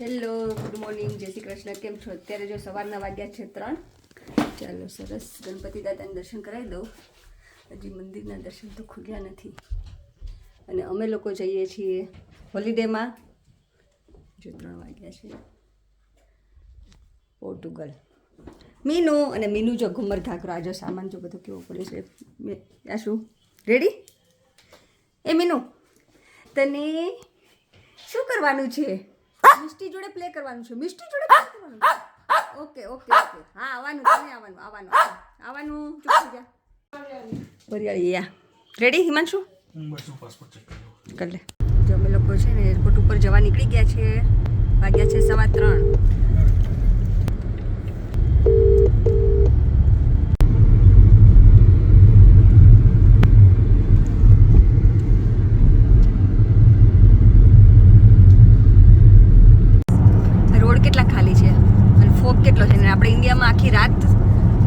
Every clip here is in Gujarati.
Hello, good morning. જય શ્રી કૃષ્ણ. કેમ છો? અત્યારે જો સવારના વાગ્યા છે ત્રણ. ચાલો, સરસ. ગણપતિ દાદાને દર્શન કરાવી દઉં. હજી મંદિરના દર્શન તો ખુલ્યા નથી. અને અમે લોકો જઈએ છીએ હોલિડેમાં. જો ત્રણ વાગ્યા છે. પોર્ટુગલ. મીનુ અને મીનુ જો ઘુમર ઘાકરો આજો સામાન જો બધો કેવો પડ્યો છે. આ શું? રેડી એ મીનુ, તને શું કરવાનું છે? મિષ્ટી જોડે પ્લે કરવાનું છે. મિસ્ટી જોડે પ્લે કરવાનું ઓકે ઓકે ઓકે હા આવવાનું તમે આવવાનું આવવાનું. આવવાનું ચૂપ થઈ જા વરિયાળી યા રેડી હિમાંશુ? કર લે. જો અમે લોકો છે ને એરપોર્ટ ઉપર જવા નીકળી ગયા છે. વાગ્યા છે સવા ત્રણ રોડ કેટલા ખાલી છે અને ફોગ કેટલો છે ને આપણે ઇન્ડિયામાં આખી રાત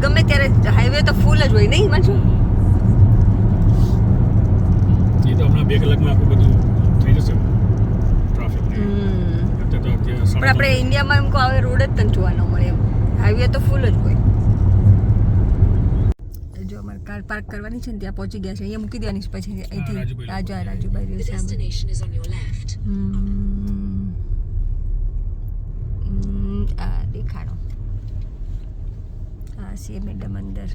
ગમે ત્યારે હાઈવે તો ફૂલ જ હોય નહીં હિમાંશુ એ તો હમણાં બે કલાકમાં આખું બધું થઈ જશે ટ્રાફિક અત્યારે તો અત્યારે પણ સાડા આપણે ઇન્ડિયામાં એમ કહો હવે રોડ જ તને જોવા ન મળે એમ હાઈવે તો ફૂલ જ હોય જો અમારે કાર પાર્ક કરવાની છે ને ત્યાં પહોંચી ગયા છે અહીંયા મૂકી દેવાની છે પછી અહીંથી રાજુભાઈ રાજુ આ રાજુભાઈ રહ્યો છે આમ. Destination is on your left. હમ. હમ, આ દેખાડો આ છે મેડમ અંદર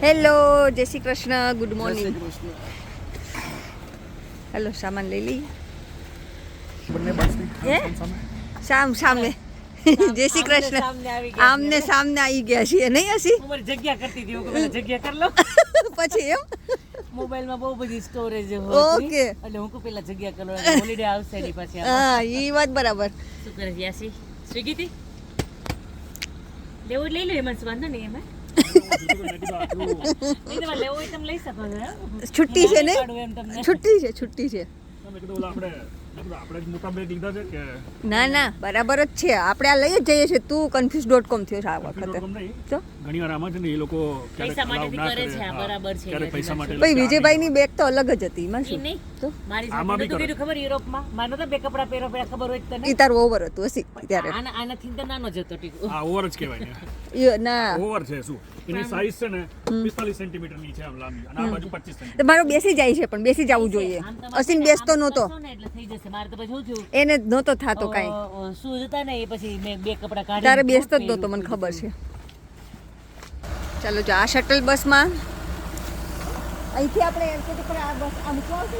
હેલો જય Shri Krishna good morning hello સામાન લઈ લઈ હે સામ સામે જય શ્રી કૃષ્ણ. આમને સામને આવી ગયા છીએ. નહીં હસી? મારી જગ્યા કરતી હતી હું જગ્યા કરી લો. પછી એમ? મોબાઈલમાં બહુ બધી સ્ટોરેજ ઓકે. એટલે હું પેલા જગ્યા કરો હોલિડે આવશે એની પછી હા એ વાત બરાબર. શું કરે યાસી સ્વીગી થી લેવું લઈ લો એમાં વાંધો નહીં એમાં. નહીં તમારે લેવું હોય તમે લઈ શકો છો હે? છુટ્ટી છે ને? છુટ્ટી છે છુટ્ટી છે. ના ના બરાબર જ છે. આપણે આ લઈ જ જઈએ છીએ. તું કન્ફ્યુઝ ડોટ કોમ થયો છે આ વખતે. તો આમાં છે ને એ લોકો પૈસા માટે ના કરે છે, આ બરાબર છે, ક્યારેક પૈસા માટે ભાઈ વિજયભાઈની બેગ તો અલગ જ હતી એમાં શું તો? મારી આમાં સાથે બી કીધું ખબર યુરોપમાં મારે તો બે કપડા પહેરો પહેરા ખબર હોય તને? એ ઓવર હતું હસી ત્યારે. આના આનાથી તો નાનો જ હતો ટીકુ. હા ઓવર જ કહેવાય ને. ના. ઓવર છે શું? એની સાઈઝ છે ને 45 સેન્ટીમીટરની છે આમ લાંબી અને આ બાજુ 25 સેન્ટીમીટર મારો બેસી જાય છે પણ બેસી જવું જોઈએ. અસીન બેસતો નહોતો. એટલે થઈ જશે મારે તો પછી શું થયું? એને જ નહોતો થાતો કાંઈ. શું હતા ને એ પછી મેં બે કપડા કાઢી તારે બેસતો જ નહોતો મને ખબર છે. ચાલો જો આ શટલ બસમાં. અહીંથી આપણે એરપોર્ટ ઉપર આ બસ આ મૂકવા આવશે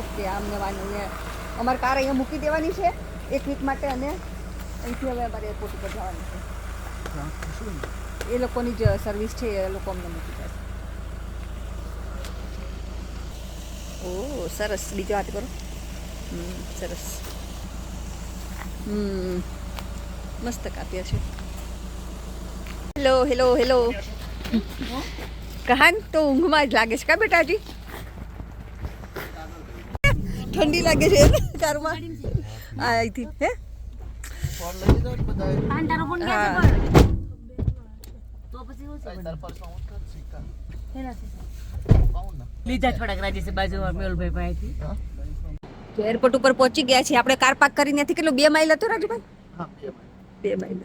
ઓકે આમને વાનું ને અમારે કાર અહીંયા મૂકી દેવાની છે. એક વીક માટે અને અહીંથી હવે અમારે એરપોર્ટ ઉપર જવાનું છે. એ લોકોની જ સર્વિસ છે એ લોકો અમને મૂકી જશે ઓ સરસ. બીજો હાથ કરો. સરસ. હમ મસ્ત કાપ્યા છે. હેલો હેલો હેલો કહાન તો ઊંઘમાં જ લાગે છે. કા બેટાજી? ઠંડી લાગે છે કારમાં આ અહીંથી હે? લીધા થોડાક રાજે છે બાજુમાં મેહુલભાઈ પાસેથી. એરપોર્ટ ઉપર પહોંચી ગયા છીએ. આપણે કાર પાર્ક કરી ત્યાંથી કેટલું બે માઇલ હતો રાજુભાઈ? બે માઇલ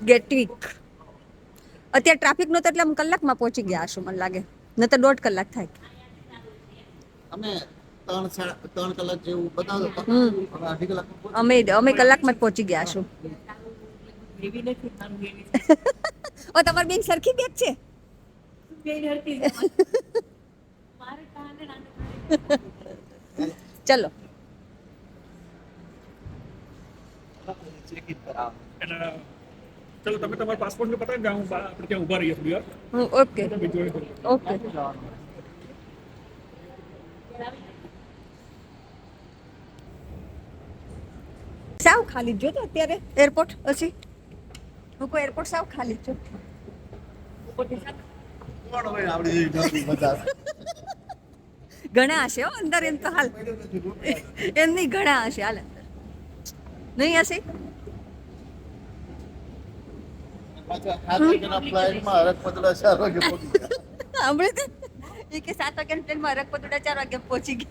ગેટવીક અત્યારે ટ્રાફિક નહોતો એટલે આમ કલાકમાં પહોંચી ગયા હશું મને લાગે. ન તો દોઢ કલાક થાય. અમે ત્રણ કલાક જેવું બતાવતો અમે અમે કલાકમાં જ પહોંચી ગયા છું ઓ તમાર બેન સરખી બેગ છે? ચલો. એટલે ચલો તમે તમારો પાસપોર્ટ ને બતાવી હું આપણે ત્યાં ઊભા રહીએ થોડી વાર. ઓકે. ઓકે. સાવ ખાલી જ તો અત્યારે એરપોર્ટ પછી હું કોઈ એરપોર્ટ સાવ ખાલી જ. ઘણા હશે હો અંદર એમ તો હાલ. એમ નહીં ઘણા હશે હાલ અંદર. નહીં હશે પાછા સાત વાગ્યાના ફ્લાઇટમાં હરક પતલા ચાર વાગે પહોંચી ગયા સાંભળે તે એ કે સાત વાગ્યાની ટ્રેનમાં ચાર વાગે પહોંચી ગઈ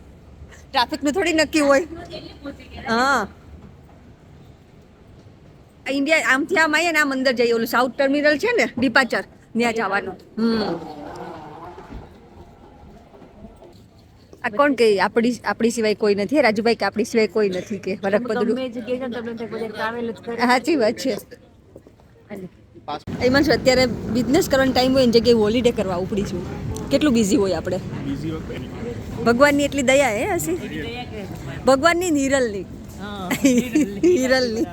ટ્રાફિકનું થોડી નક્કી હોય. હા. આ ઇન્ડિયા આમથી આમ આવીએ ને આમ અંદર જઈએ. ઓલું સાઉથ ટર્મિનલ છે ને ડિપાચર ત્યાં જવાનું. હમ. આ કોણ કે? આપણી આપણી સિવાય કોઈ નથી. રાજુભાઈ કે આપણી સિવાય કોઈ નથી કે. વરખ બધા ટ્રાવેલ જ કરે સાચી વાત છે. એમાં શું અત્યારે બિઝનેસ કરવાનો ટાઈમ હોય એની જગ્યાએ હોલિડે કરવા ઉપડી છું. કેટલું બિઝી હોય આપણે? ભગવાનની એટલી દયા હે હસી? ભગવાનની નિરલની. હિરલની હા હિરલની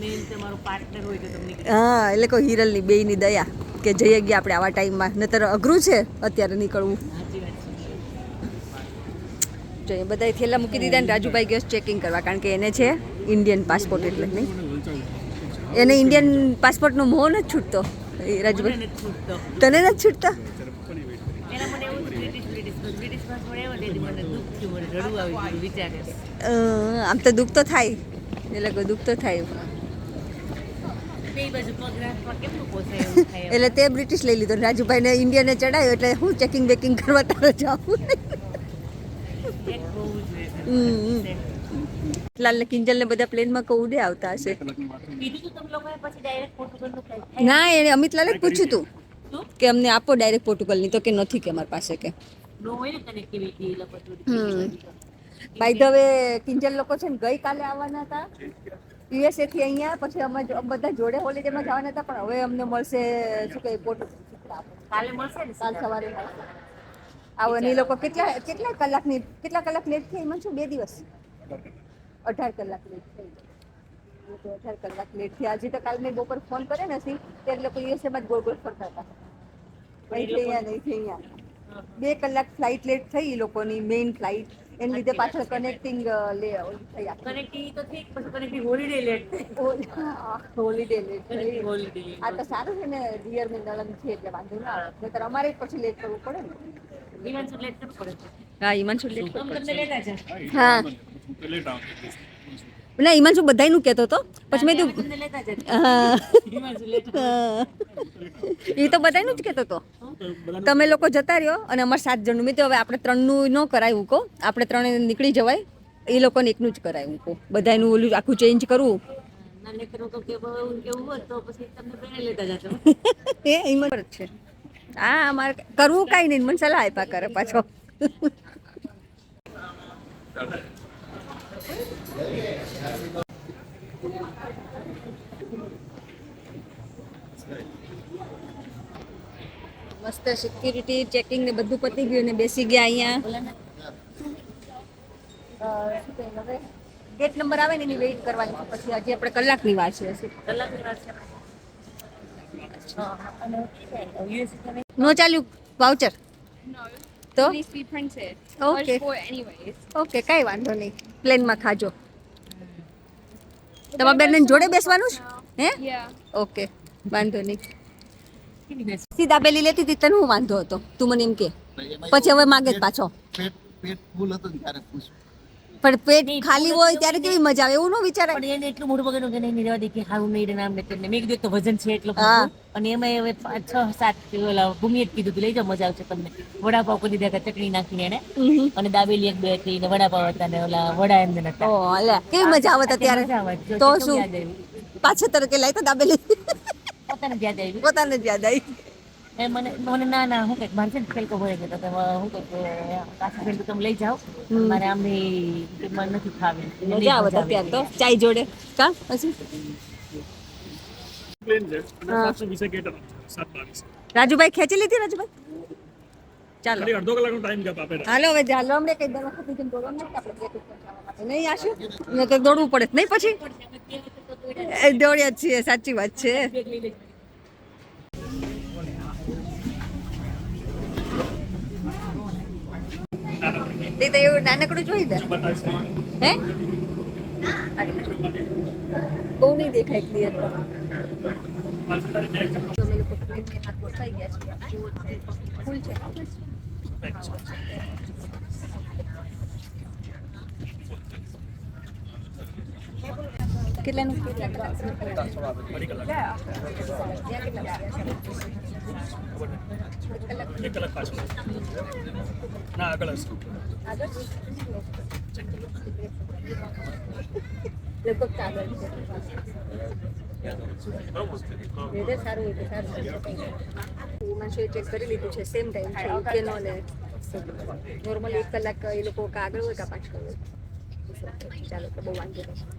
મેન તમારો પાર્ટનર હોય તો તમને હા એટલે કોઈ હિરલની બેયની દયા કે જઈએ ગયા આપણે આવા ટાઈમમાં નતર અઘરું છે અત્યારે નીકળવું. જોઈએ વાત જો એ બધા થેલા મૂકી દીધા ને રાજુભાઈ ગયો ચેકિંગ કરવા કારણ કે એને છે ઇન્ડિયન પાસપોર્ટ એટલે નહીં? એને ઇન્ડિયન પાસપોર્ટનો મોહ નથી છૂટતો રાજભાઈ તને નથી છૂટતા? આમ તો દુઃખ તો થાય એટલે કોઈ દુઃખ તો થાય. એટલે તે બ્રિટિશ લઈ લીધો. ને રાજુભાઈને ઇન્ડિયાને ચડાયો એટલે હું ચેકિંગ બેકિંગ કરવા તારે જાઉં. હમ. લાલ કિંજલ ને બધા પ્લેનમાં કહું ઉડે આવતા હશે. તું ના એને અમિતલાલે જ પૂછ્યું હતું કે અમને આપો ડાયરેક્ટ પોર્ટુગલની તો કે નથી કે અમારી પાસે કે. નો ને. બાય ધ વે કિંજલ લોકો છે ને ગઈકાલે આવવાના હતા. યુએસએ થી અહીંયા પછી અમે બધા જોડે હોલિડેમાં જવાના હતા પણ હવે અમને મળશે શું કહે પોર્ટુગલ કાલે મળશે ને કાલ સવારે આવો એ લોકો કેટલા કેટલા કલાકની કેટલા કલાક લેટ થઈ મને શું? બે દિવસ? અઢાર કલાક લેટ થઈ એ તો અઢાર કલાક લેટ થયા. હજી તો કાલ મેં બપોર ફોન કરે ને સી ત્યારે લોકો યુએસએમાં જ ગોળ ગોળ ફરતા હતા. અહીંથી અહીંયા નહીં થઈ અહીંયા બે કલાક ફ્લાઇટ લેટ થઈ એ લોકોની મેઇન ફ્લાઇટ એની લીધે પાછળ કનેક્ટિંગ લે થયા કનેક્ટિંગ તો ઠીક પછી connecting holiday late holiday late થઈ. હોલિડે આ તો સારું છે ને ડિયર મેં નળન છે એટલે વાંધો ના આવે. નહીતર અમારે જ પછી લેટ કરવું પડે ને. ઈવન લેટ કરવું પડે. હા હિમાંશુ લેટ કરવું પડે હા ના હિમાંશુ બધાયનું કહેતો હતો પછી મેં કીધું એ તો બધાયનું જ કહેતો હતો તમે લોકો જતા રહ્યો અને અમારે સાત જણનું. મેં તો હવે આપણે ત્રણનું ન કરાયું કહો. આપણે ત્રણે નીકળી જવાય. એ લોકોને એકનું જ કરાયું કહો. બધાયનું ઓલું આખું ચેન્જ કરવું. ના હા અમારે કરવું કાંઈ નહીં. મને સલાહ આપ્યા કરે પાછો. મસ્ત સિક્યુરિટી ચેકિંગ ને બધું પતી ગયું ને બેસી ગયા અહીંયા. ગેટ નંબર આવે ને એની વેઇટ કરવાની પછી હજી આપણે કલાકની વાર છે કલાકની વાત છે. નો ચાલ્યું વાઉચર તો? Anyways. ઓકે કઈ વાંધો નહીં. પ્લેનમાં ખાજો. તમારા બેન જોડે બેસવાનું છે? હે? ઓકે વાંધો નહીં. સીધા પેલી લેતી હતી તને હું વાંધો હતો? તું મને એમ કે. પછી હવે માગે જ પાછો. પેટ પેટ ફૂલ હતો ત્યારે પૂછ્યું પણ પેટ ખાલી હોય ત્યારે કેવી મજા આવે એવું ન વિચારાય પણ એને એટલું મોટું બગડ્યું કે નહીં રહેવા દે કે હારું નહીં નામ ને તેમને. મેં કીધું તો વજન છે એટલું અને એમાં હવે છ સાત ઓલા ભૂમિએ જ કીધું લઈ જાઓ મજા આવશે તમને. વડાપાવ કરી દીધા ચટણી નાખીને એને. અને દાબેલી એક બે હતી ને વડાપાવ હતા ને ઓલા વડા એમને નતા. ઓ અલે કેવી મજા આવે ત્યારે તો શું. પાછળ તરકે લાઈ તો દાબેલી. પોતાને જ યાદ પોતાને જ યાદ આવી. એ મને મને ના ના હું કંઈક મારે છે ને ફેલકો હોય ગયો તો હું કંઈક કાશી ફેલ તમે લઈ જાઓ. મારે આમની બી મને નથી ખાવી મજા આવે અત્યારે તો. ચાય જોડે. કા? પછી? છે. રાજુભાઈ ખેંચી લીધી રાજુભાઈ? ચાલો. અડધો કલાકનો ટાઈમ ગેપ આપે હાલો હવે ચાલો અમને કઈ દોડવાનું આપણે. માટે. નહીં આશું? ને તો દોડવું પડે. નહીં પછી? દોડ્યા જ છીએ. સાચી વાત છે. તે તો એવું નાનકડું જોઈ દે હે? બહુ નહીં દેખાય ક્લિયર ફૂલ છે કેટલાનું? કેટલા એક ના, આગળ લગભગ કાગળ છે વેધર સારું હોય તો સારું છે ચેક કરી લીધું છે સેમ ટાઈમ છે યુકેનો નોર્મલી એક કલાક એ લોકો કાગળ હોય કા પાછળ હોય ચાલો તો બહુ વાંધો નહીં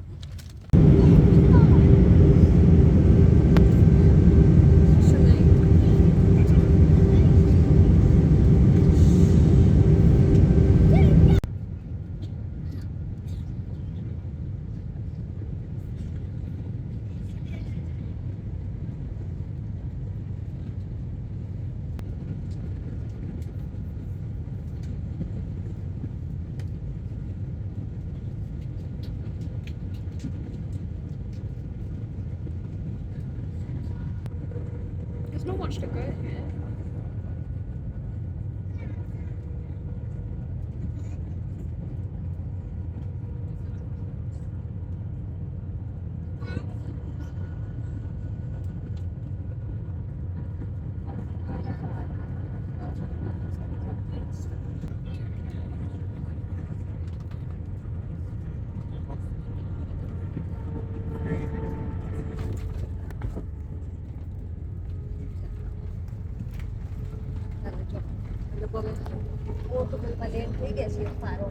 પોર્ટુગલમાં લેન્ડ થઈ ગયા છે ફારો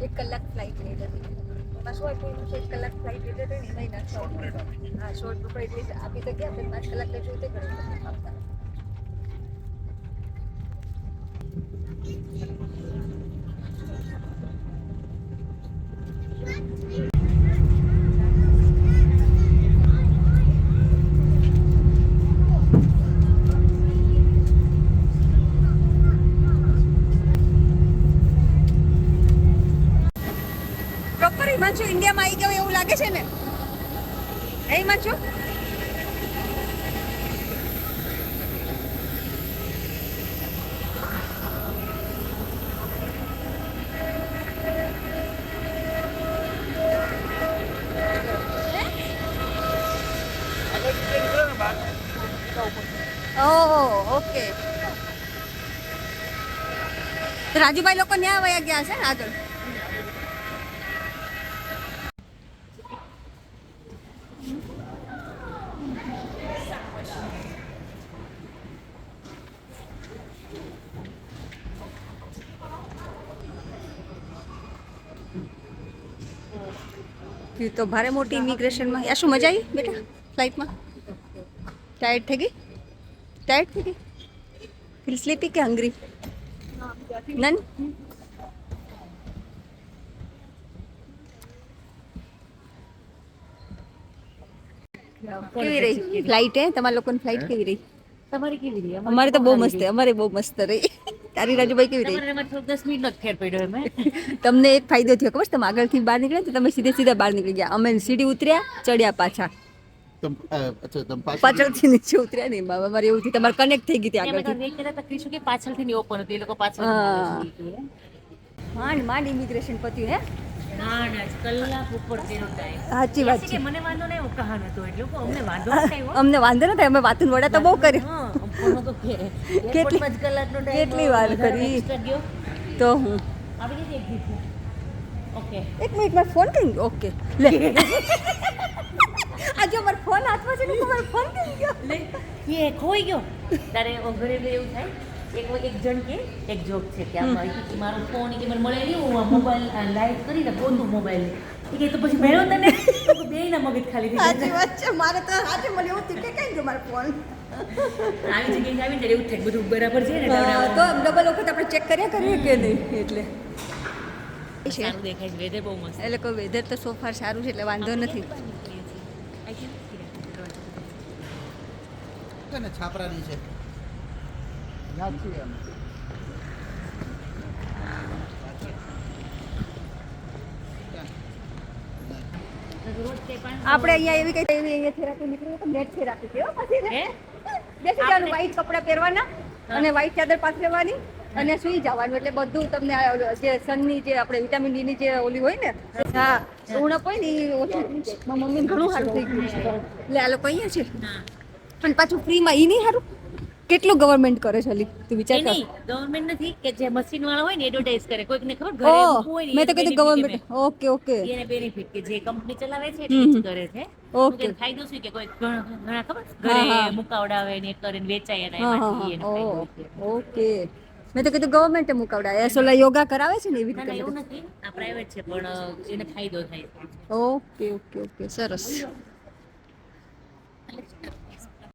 એક કલાક ફ્લાઇટ લઈ જતી એમાં શું હતું એક કલાક ફ્લાઇટ લીધે ને એમાં ના શોર્ટ હા શોર્ટ પકડી એટલે આપી તો ગયા પાંચ કલાક લેજો તે કરે પ્રોપર હિમાંશુ ઇન્ડિયામાં આવી ગયો એવું લાગે છે ને? એમાં હિમાંશુ ઓહ, ઓકે. રાજુભાઈ લોકો ન્યા વયા ગયા છે આગળ એ તો ભારે મોટી ઇમિગ્રેશનમાં યા શું મજા આવી બેટા ફ્લાઇટમાં ટાયર્ડ થઈ ગઈ? ટાયર્ડ થઈ ગઈ? ફીલ સ્લીપી કે હંગ્રી નન કેવી રહી? ફ્લાઇટ હે? તમારા લોકોની ફ્લાઇટ કેવી રહી? તમારી કેવી રહી? અમારે તો બહુ મસ્ત અમારે બહુ મસ્ત રહી. તારી રાજુભાઈ કેવી રહી? તમને એક ફાયદો થયો ખબર તમે આગળથી બહાર નીકળ્યા તો તમે સીધે સીધા બહાર નીકળી ગયા. અમે સીડી ઉતર્યા ચડ્યા પાછા. પાછળથી નીચે ઉતર્યા નહીં બાબા અમારે એવું થયું. તમારે કનેક્ટ થઈ ગઈ હતી આગળથી. કે પાછળથી ની ઓપન હતી એ લોકો પાછળ માંડ માંડ ઇમિગ્રેશન પત્યું હે? સાચી વાત છે મને વાંધો નહીં કહાનો હતો એટલે અમને વાંધો નથી અમે વાતું વડા તો બહુ કર્યું. હા પણ તો કે કેટલી- વાર કરી? તો હું? એક મિનિટ મારો ફોન કઈ ગયો? ઓકે લે. આજે મારો ફોન હાથમાં છે ને મારો ફોન કઈ ગયો? લે. એ ખોઈ ગયો. તારે ઘરે એવું થાય? એક એક જણ કે એક જોક છે કે આમાં કે મારો ફોન કે મને મળે નહીં હું મોબાઈલ લાઈટ કરીને ગોતું મોબાઈલ કે તો પછી મેળો તને? બે ના મગજ ખાલી થઈ સાચી વાત છે મારે તો આજે મને એવું થયું કે કઈ ગયો મારો ફોન આવી જગ્યાએ આવી ત્યારે એવું થાય બધું બરાબર છે ને તો ડબલ વખત આપણે ચેક કર્યા કરીએ કે નહીં એટલે. સારું દેખાય છે વેધર બહુ મસ્ત. એટલે કોઈ વેધર તો સો ફાર સારું છે એટલે વાંધો નથી. છાપરાની છે? યાદ છે આપણે અહીંયા એવી કઈ એવી અહીંયા થેરાપી નીકળી તો નેટ થેરાપી કેવો પછી? હે? બેસી જવાનું વ્હાઈટ કપડાં પહેરવાના અને વ્હાઈટ ચાદર પાથરવાની અને સુઈ જવાનું. એટલે બધું તમને જે સનની જે આપણે વિટામિન ડી ની જે ઓલી હોય ને હા ઉણપ હોય ને એ ઓછું મમ્મીને ઘણું સારું થઈ ગયું છે. એટલે આ લોકો અહીંયા છે. અને પાછું ફ્રીમાં એ નહીં સારું? કેટલું ગવર્મેન્ટ કરે છે અલી? તું વિચાર કર. ગવર્મેન્ટ નથી કે જે મશીન વાળા હોય ને એડવર્ટાઇઝ કરે. કોઈકને ખબર ઘરે હોય ને મેં તો કીધું ગવર્મેન્ટ ઓકે ઓકે. એને બેનિફિટ કે જે કંપની ચલાવે છે એ કરે છે. ઓકે. ફાયદો શું કે કોઈ ઘણા ખબર? ઘરે મુકાવડાવે ને કરીને વેચાય એના એમાંથી એને ફાયદો ઓકે મેં તો કીધું ગવર્મેન્ટે મુકાવડાય એસ ઓલા યોગા કરાવે છે ને એવી રીતે? એવું નથી. આ પ્રાઇવેટ છે પણ એને ફાયદો થાય. Okay okay okay. સરસ.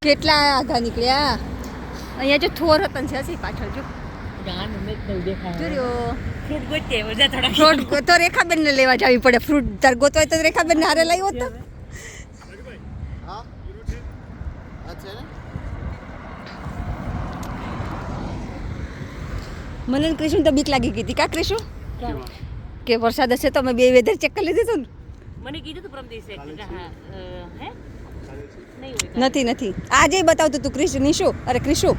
કેટલા આઘા નીકળ્યા? અહીંયા જો થોર હતા છે હશે પાછળ જો. ફ્રૂટ ગોતે મજા થોડા ફ્રૂટ તો રેખાબેન ને લેવા જવી પડે. ફ્રૂટ તાર ગોતવાય તો રેખાબેન ને હારે લાવ્યો તો હા આ છે ને મને ને કૃષ્ણ તો બીક લાગી ગઈ હતી. કા ક્રિશુ કે વરસાદ હશે તો અમે બે વેધર ચેક કરી લીધું હતું મને કીધું તું પરમ દિવસે હા નથી નથી. આજે બતાવતું તું ક્રિશ નિશુ. અરે ક્રિશુ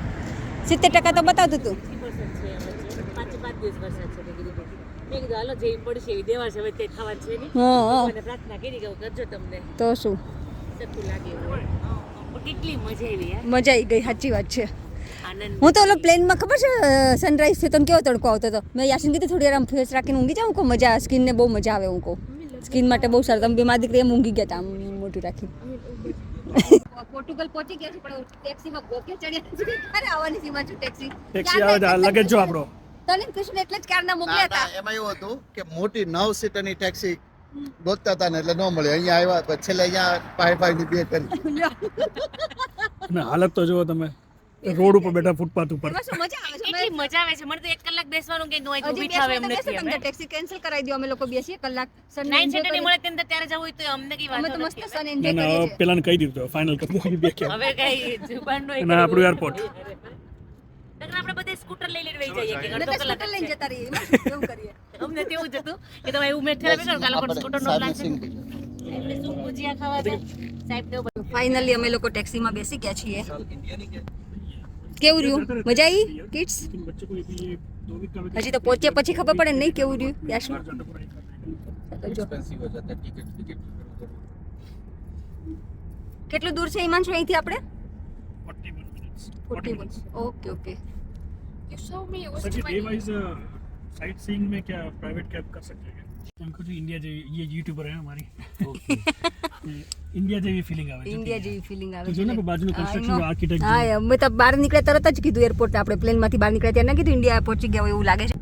સિત્તેર ટકા તો બતાવતું તું. શું? મજા આવી ગઈ સાચી વાત છે. હું તો ઓલો પ્લેનમાં ખબર છે સનરાઈઝ થયો તો કેવો તડકો આવતો હતો? મેં યાસીન કીધું થોડી વાર આમ ફેસ રાખીને ઊંઘી જાઉં કહું મજા સ્કિનને બહુ મજા આવે હું કહું સ્કિન માટે બહુ સારું. તમે બીમાર મારી દીકરી એમ ઊંઘી ગયા હતા આમ મોટું રાખી પોર્ટુગલ પહોંચી ગયા છે પણ ટેક્સીમાં ગોકે ચડ્યા છે ક્યારે આવવાની સીમા છું ટેક્સી ટેક્સી આવે લગેજ જો આપણો. તને કૃષ્ણ એટલે જ કારના મોકલ્યા હતા. એમાં એવું હતું કે મોટી નવ સીટરની ટેક્સી ગોતતા હતા ને એટલે ન મળી. અહીંયા આવ્યા પછી છેલ્લે અહીંયા પાય પાયની બે કરી હાલત તો જુઓ તમે. રોડ ઉપર બેઠા ફૂટપાથ ઉપર. શું મજા આવે છે? કેટલી મજા આવે છે? મને તો એક કલાક બેસવાનું કે નો ઊભી થાવ એમ નથી બેસો ટેક્સી કેન્સલ કરાવી દો અમે લોકો બેસીએ કલાક. સન નાઇન સેટર મળે તેમ તો ત્યારે જવું હોય તો અમને કઈ અમે તો મસ્ત સન એન્જોય કરીએ છીએ. પેલાને કહી દીધું ફાઇનલ કરી દીધું બે કે હવે કઈ જુબાન નો અને આપણું એરપોર્ટ આપણે બધે સ્કૂટર લઈ લઈને વહી જઈએ કે અડધો કલાક લઈને જતા રહીએ એવું કરીએ? અમને તેવું જ હતું કે તમે એવું મેં બેસો કાલો પણ સ્કૂટર નો પ્લાન છે. એટલે શું ભુજિયા ખાવા સાહેબ ફાઇનલી અમે લોકો ટેક્સીમાં બેસી ગયા છીએ. કેવું રહ્યું મજા આવી કિડ્સ बच्चों को ये दो वीक का હજી તો પહોંચ્યા પછી ખબર પડે ને નહીં કેવું રહ્યું યાશુ જો કેટલું દૂર છે હિમાંશુ અહીંથી આપણે forty okay okay sir day wise sightseeing में क्या प्राइवेट कैब कर सकते हैं क्या हमको जो इंडिया जो ये यूट्यूबर है हमारी इंडिया જેવી ફિલિંગ આવે છે ઇન્ડિયા જેવી ફિલિંગ આવે તો જો ને કે બાજુનું I construction know. architect હા અમે તો બહાર નીકળ્યા તરત જ કીધું એરપોર્ટ આપણે પ્લેનમાંથી બહાર નીકળ્યા ત્યાં ના કીધું ઇન્ડિયા પહોંચી ગયા હોય એવું લાગે છે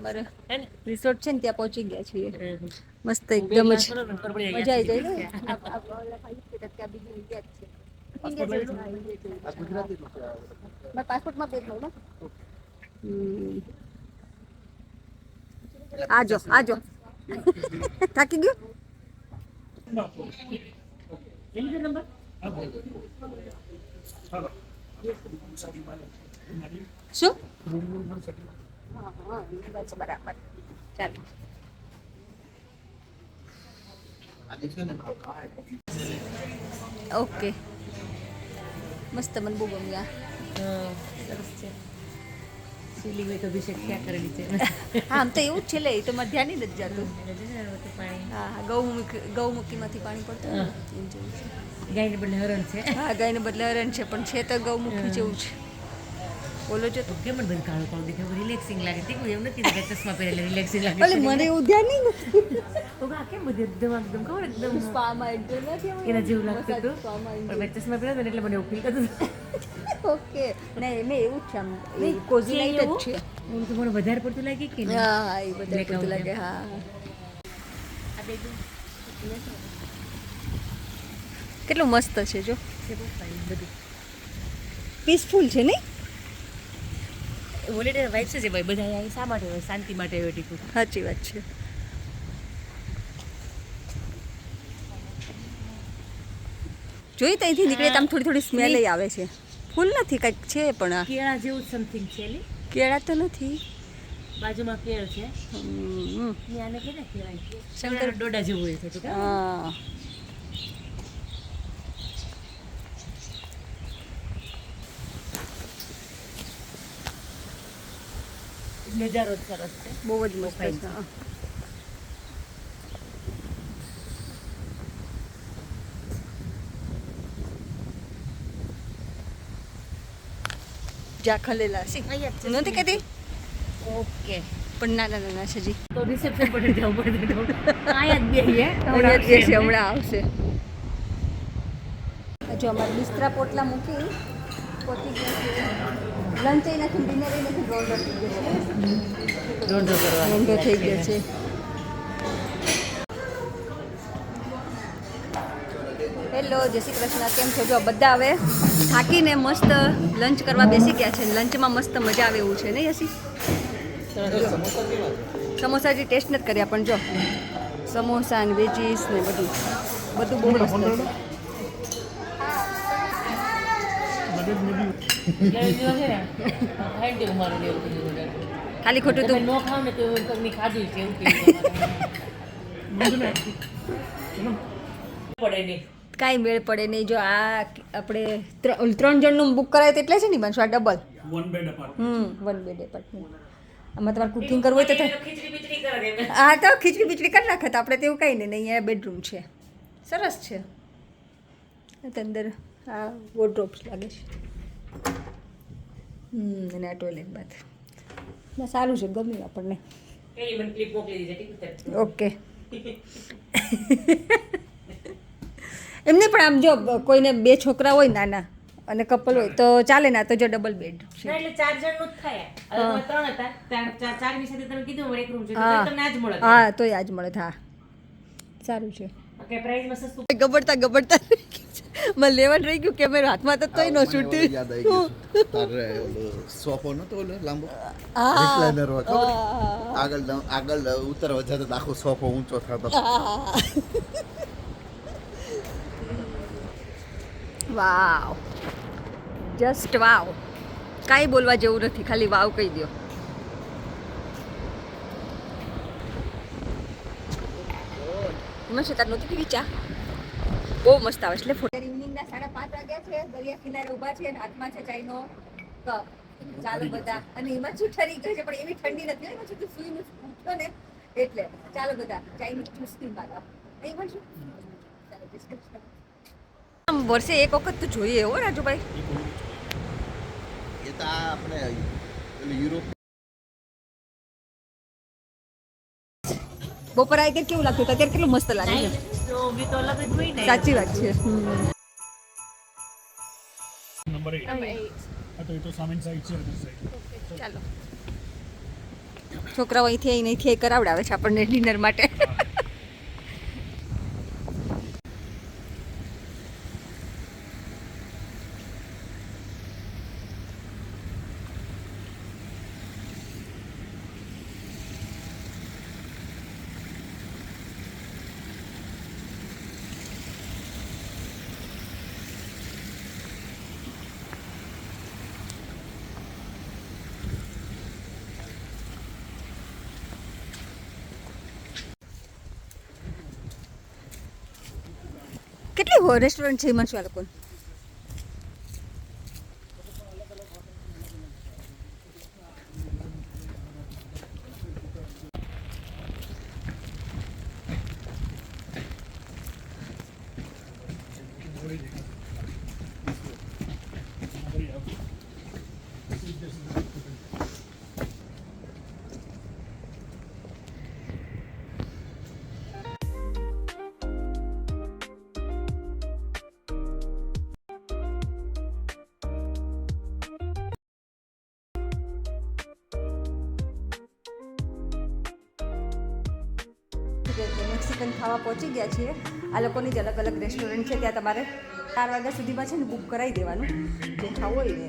અમારે હે ને? રિસોર્ટ છે ને ત્યાં પહોંચી ગયા છીએ હમ. મસ્ત એકદમ જ થોડો નંબર પડી મજા આવી ગયા. જાય ને આ- આ ઓલા ભાઈ છે તો ત્યાં બીજી જગ્યા જ છે ઇન્ડિયા જેવું છે, હા, ઇન્ડિયા જેવું છે. ગુજરાતી લોકો આવે. મારા પાસપોર્ટમાં બેગ લઉં ને હમ. આજો આજો થાકી ગયો એની જો નંબર શું હા, હા, બસ બરાબર ચાલો ઓકે મસ્ત મને બહુ ગમ્યું સરસ છે સીલી હોય તો અભિષેક ક્યાં કરેલી છે હા આમ તો એવું જ છે લે તો મારે ધ્યાન જ જતું હા હા ગૌમુખી ગૌમુખીમાંથી પાણી પડતું એમ જેવું છે ગાયને બદલે હરણ છે હા ગાયને બદલે હરણ છે પણ છે તો ગૌમુખી જેવું છે બોલો તો કેમ મને કાળું કાળું દેખાય? રિલેક્સિંગ લાગે. તે એમ નથી કે ચશ્મા પહેરેલા રિલેક્સિંગ લાગે. ભલે મને એવું ધ્યાન નહીં તો આ કેમ બધું એકદમ એકદમ ખબર એકદમ સ્પામાં એન્ટર નથી એના જેવું લાગતું હતું. પણ મેં ચશ્મા પહેર્યા એટલે મને એવું ફીલ થતું ઓકે. એમે એવું જ છે આમ. કોઝી છે લાઈટ જ છે. હું તો મને વધારે પડતું લાગે કે નહીં? હા એ બધા પડતું લાગે હા આ બેગનું કેટલું મસ્ત છે જો. છે બધું. પીસફુલ છે નહીં? હોલિડે વાઇફ છે ભાઈ બધા અહીંયા શા માટે હોય? શાંતિ માટે હોય ટીકું સાચી વાત છે. જોઈ ત્યાંથી નીકળે આમ થોડી થોડી સ્મેલ આવે છે. ફૂલ નથી કંઈક છે પણ કેળા જેવું સમથિંગ છે કેળા તો નથી. બાજુમાં કેળ છે. શંકર ડોડા જેવું હોય છે? હા. નજારો જ સરસ છે. બહુ જ મસ્ત છે હા. જા નથી કહેતી? ઓકે. પણ નાના નાના છે જી તો રિસેપ્શન પર જવું પડે જ અહીંયા જ છે હમણાં આવશે. જો અમારે બિસ્તરા પોટલા મૂકી. લંચ નથી થઈ ગયો છે છે હેલો જય શ્રી કૃષ્ણ. કેમ છો? જો, બધા હવે થાકીને મસ્ત લંચ કરવા બેસી ગયા છે. લંચમાં મસ્ત મજા આવે એવું છે, નહીં યસી સમોસા જે ટેસ્ટ નથી કર્યા, પણ જો, સમોસા ને વેજીસ ને બધું. બધું બહુ મસ્ત ખાલી ખોટું તું. નો ખાવ ને તો તમને ખાધું છે એવું પડે નહીં કાંઈ મેળ પડે નહીં. જો આ આપણે ત્રણ જણનું બુક કરાય તો એટલે છે ને બનશું. આ ડબલ વન બેડ હમ વન બેડ એપાર્ટમેન્ટ આમાં તમારે કુકિંગ કરવું હોય તો હા તો ખીચડી બીચડી કરી નાખે તો આપણે તેવું કંઈ નહીં. અહીંયા બેડરૂમ છે. સરસ છે. અંદર હા વોડ્રોપ્સ લાગે છે. અને આ ટોયલેટ બાદ ના સારું છે ગમ્યું આપણને. ઓકે. એમને પણ આમ જો કોઈને બે છોકરા હોય નાના અને કપલ હોય તો ચાલે ના તો જો ડબલ બેડ છે. ના એટલે ચાર જણનું જ થાય. ત્રણ હતા ચાર- ની સાથે તમે કીધું એક રૂમ છે તો. તમને આજ મળે હા તો આજ મળે હા. સારું છે. ઓકે પ્રાઇસમાં સસ્તું. ગબડતા ગબડતા. મને લેવાનું રહી ગયું કેમેરો હાથમાં તો તોય નો છૂટતી યાદ આવી ગયું. તારે સોફો નતો ઓલો લાંબો. રિક્લાઇનર હોય આગળ આગળ ઉતરવા જતો તો આખો સોફો ઊંચો થતો. વાવ. Just wow. કાંઈ બોલવા જેવું નથી ખાલી વાવ કહી દો એમાં શું તાર નહોતી પીવી ચા? બહુ મસ્ત આવે એટલે ફોટો. પાંચ વાગ્યા છે દરિયા કિનારે ઊભા છે અને હાથમાં છે ચાઈનો કપ. ચાલો બધા. અને એમાં શું ઠરી ગઈ છે? પણ એવી ઠંડી નથી એમાં છું તું સુઈને ઉઠો ને? એટલે ચાલો બધા ચાઈની શું? જય શ્રી કૃષ્ણ. આમ વર્ષે એક વખત તો જોઈએ હો રાજુભાઈ. એ તો આપણે યુરોપ બપોર આવી કેવું લાગતું અત્યારે કેટલું મસ્ત લાગે છે. સાચી વાત છે. નંબર 8 હા તો એ તો સામેની સાઈડ છે અધર ચાલો. છોકરાઓ અહીંથી અહીંથી કરાવડાવે છે આપણને ડિનર માટે. કેટલી રેસ્ટોરન્ટ છે હિમાંશુ મેક્સિકન ખાવા પહોંચી ગયા છીએ. આ લોકોની જ અલગ અલગ રેસ્ટોરન્ટ છે. ત્યાં તમારે ચાર વાગ્યા સુધીમાં છે ને બુક કરાવી દેવાનું. જે ખાવું હોય ને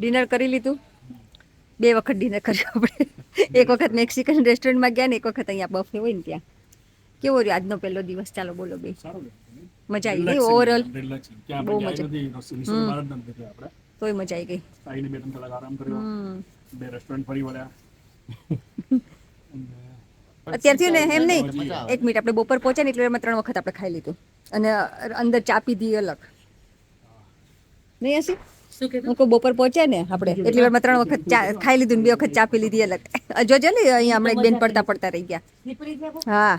ડિનર કરી લીધું. બે વખત ડિનર કર્યું આપણે એક વખત મેક્સિકન રેસ્ટોરન્ટમાં ગયા ને એક વખત અહીંયા બફે હોય ને ત્યાં. કેવો રહ્યો આજનો પહેલો દિવસ? ચાલો બોલો બે મજા આવી ગઈ ઓવરઓલ બહુ મજા. તોય મજા આવી ગઈ. બે કલાક આરામ કર્યો. બે રેસ્ટોરન્ટ ફરી વળ્યા. અત્યારથી ને એમ નહીં. એક મિનિટ આપણે બપોર પહોંચ્યા ને એટલે એમાં ત્રણ વખત આપણે ખાઈ લીધું. અને અંદર ચા પીધી અલગ. નહીં હસી? શું કીધું હું કહું બપોર પહોંચે ને આપણે. એટલી વારમાં ત્રણ વખત ચા ખાઈ લીધું બે વખત ચા પી લીધી અલગ. જોજો ને અહીંયા હમણાં બેન પડતા પડતા રહી ગયા? હા.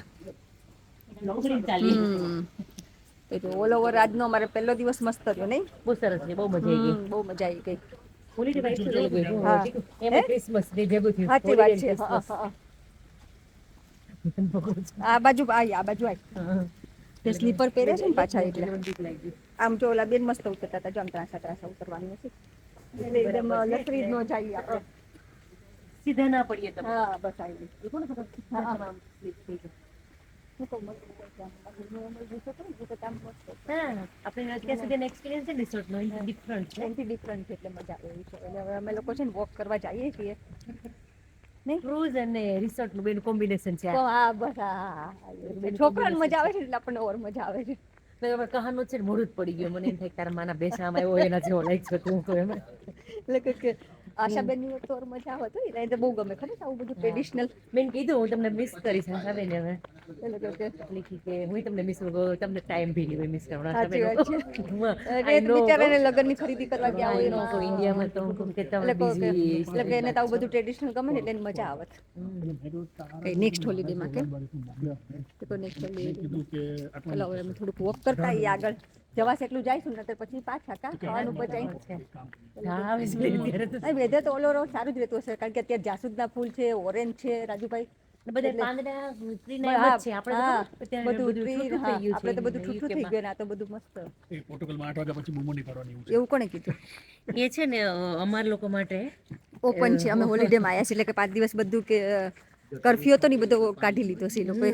ઓલ ઓવર આજનો અમારે પહેલો દિવસ મસ્ત રહ્યો નહીં? બહુ સરસ છે બહુ મજા આવી ગઈ. બહુ મજા આવી ગઈ. આ બાજુ આ બાજુ આય. હા. તે સ્લીપર પહેરે છે ને પાછા એટલે. આમ જો ઓલા બેન મસ્ત ઉતરતા હતા જો આમ ત્રાસા ત્રાસા ઉતરવાની હતી એટલે એકદમ લસરી ન જઈએ આપણે સીધા ના પડીએ તમે હા બસ આવી ગઈ કોને ખબર? હા. આમ થઈ છે આમ. બાકી normal resort હોય ને, resort છે. આપણે અત્યાર સુધીનો experience છે ને resort નો, એ different છે. એનાથી છે એટલે મજા આવે એવી છે એટલે હવે અમે લોકો છે ને વોક કરવા જઈએ છીએ Cruise અને રિસોર્ટનું બેનું કોમ્બિનેશન છે હા બસ હા, છોકરાને મજા આવે છે એટલે આપણને ઓર મજા આવે છે. કહાનો છે ને જ પડી ગયું. મને એમ થાય તારા માના બેસામાં આવ્યો એના જેવો લાગ્યો તું તો એમ. એટલે કે- કે આશાબેનની તો ઓર મજા આવે તો એને તો બહુ ગમે. ખબર છે આવું બધું ટ્રેડિશનલ મેં કીધું હું તમને મિસ કરીશ. આશાબેન હવે. એટલે કે- કે કે હું તમને મિસ કરું તમને ટાઈમ ભી નહીં મિસ કરવાનો. સાચી વાત છે. I અને know. બિચારાને લગ્નની ખરીદી કરવા ગયા હોય. ઇન્ડિયામાં તો હું કે તમે એટલે કહું કે- busy એટલે કે એને તો આવું બધું ટ્રેડિશનલ ગમે ને એટલે એને મજા આવત. કઈ નેક્સ્ટ હોલિડેમાં કે? તો નેક્સ્ટ હોલિડે કે આટલા હવે થોડુંક વોક કરતા આવીએ આગળ. જવાશે એટલું જાઈશું ને પછી પાછા કા ખાવાનું પચાઈ વેધર તો ઓલો સારું જ રહેતું હશે કારણ કે અત્યારે જાસૂદના ફૂલ છે ઓરેન્જ છે રાજુભાઈ. એ નહીં એવું કોણે કીધું? એ છે ને અમારા લોકો માટે ઓપન છે અમે હોલિડેમાં આવ્યા છીએ એટલે કે પાંચ દિવસ બધું કે કરફ્યુ હતો ને ઈ બધો કાઢી લીધો છે એ લોકોએ.